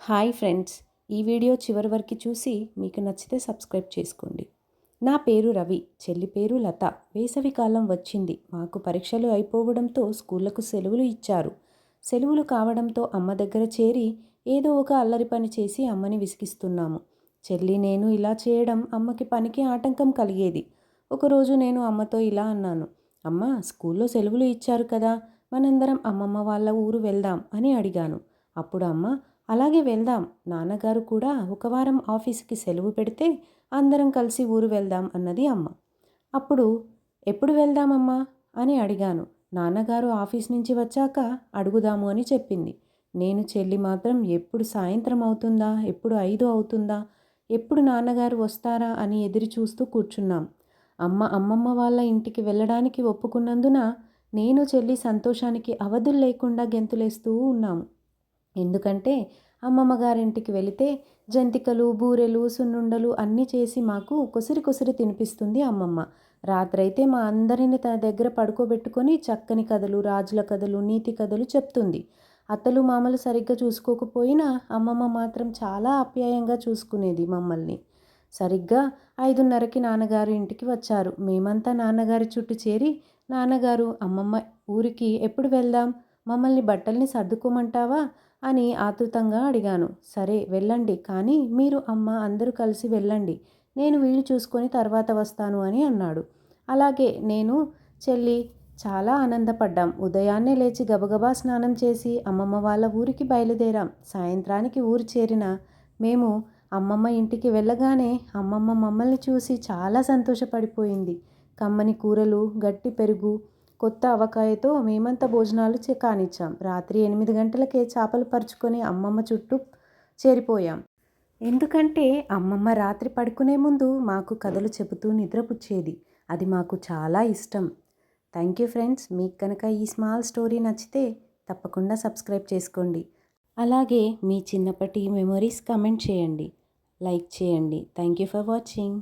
Hi friends ఈ video చివరి వరకు చూసి మీకు నచ్చితే సబ్స్క్రైబ్ చేసుకోండి. నా పేరు రవి చెల్లి పేరు లత. వేసవి కాలం వచ్చింది. మాకు పరీక్షలు అయిపోవడంతో స్కూళ్ళకు సెలవులు ఇచ్చారు. సెలవులు కావడంతో అమ్మ దగ్గర చేరి ఏదో ఒక అల్లరి పని చేసి అమ్మని విసిగిస్తున్నాము. చెల్లి నేను ఇలా చేయడం అమ్మకి పనికి ఆటంకం కలిగేది. ఒకరోజు నేను అమ్మతో ఇలా అన్నాను. అమ్మ స్కూల్లో సెలవులు ఇచ్చారు కదా మనందరం అమ్మమ్మ వాళ్ళ ఊరు వెళ్దాం అని అడిగాను. అప్పుడు అమ్మ అలాగే వెళ్దాం. నాన్నగారు కూడా ఒక వారం ఆఫీస్కి సెలవు పెడితే అందరం కలిసి ఊరు వెళ్దాం అన్నది అమ్మ. అప్పుడు ఎప్పుడు వెళ్దామమ్మా? అని అడిగాను. నాన్నగారు ఆఫీస్ నుంచి వచ్చాక అడుగుదాము అని చెప్పింది. నేను చెల్లి మాత్రం ఎప్పుడు సాయంత్రం అవుతుందా? ఎప్పుడు ఐదు అవుతుందా? ఎప్పుడు నాన్నగారు వస్తారా? అని ఎదురు చూస్తూ కూర్చున్నాం. అమ్మ అమ్మమ్మ వాళ్ళ ఇంటికి వెళ్ళడానికి ఒప్పుకున్నందున నేను చెల్లి సంతోషానికి అవధులు లేకుండా గెంతులేస్తూ ఉన్నాము. ఎందుకంటే అమ్మమ్మ గారింటికి వెళితే జంతికలు బూరెలు సున్నుండలు అన్నీ చేసి మాకు కొసిరి కొసిరి తినిపిస్తుంది అమ్మమ్మ. రాత్రైతే మా అందరిని తన దగ్గర పడుకోబెట్టుకొని చక్కని కథలు రాజుల కథలు నీతి కథలు చెప్తుంది. అత్తలు మామలు సరిగ్గా చూసుకోకపోయినా అమ్మమ్మ మాత్రం చాలా ఆప్యాయంగా చూసుకునేది మమ్మల్ని. సరిగ్గా ఐదున్నరకి నాన్నగారు ఇంటికి వచ్చారు. మేమంతా నాన్నగారి చుట్టూ చేరి నాన్నగారు అమ్మమ్మ ఊరికి ఎప్పుడు వెళ్దాం? మమ్మల్ని బట్టల్ని సర్దుకోమంటావా? అని ఆతృతంగా అడిగాను. సరే వెళ్ళండి. కానీ మీరు అమ్మ అందరూ కలిసి వెళ్ళండి. నేను వీలు చూసుకొని తర్వాత వస్తాను అని అన్నాడు. అలాగే నేను చెల్లి చాలా ఆనందపడ్డాం. ఉదయాన్నే లేచి గబగబా స్నానం చేసి అమ్మమ్మ వాళ్ళ ఊరికి బయలుదేరాం. సాయంత్రానికి ఊరు చేరిన మేము అమ్మమ్మ ఇంటికి వెళ్ళగానే అమ్మమ్మ మమ్మల్ని చూసి చాలా సంతోషపడిపోయింది. కమ్మని కూరలు గట్టి పెరుగు కొత్త అవకాయతో మేమంతా భోజనాలు కానిచ్చాం. రాత్రి ఎనిమిది గంటలకే చేపలు పరుచుకొని అమ్మమ్మ చుట్టూ చేరిపోయాం. ఎందుకంటే అమ్మమ్మ రాత్రి పడుకునే ముందు మాకు కథలు చెబుతూ నిద్రపుచ్చేది. అది మాకు చాలా ఇష్టం. Thank you friends. మీకు కనుక ఈ స్మాల్ స్టోరీ నచ్చితే తప్పకుండా సబ్స్క్రైబ్ చేసుకోండి. అలాగే మీ చిన్నప్పటి మెమొరీస్ కమెంట్ చేయండి. లైక్ చేయండి. Thank you for watching.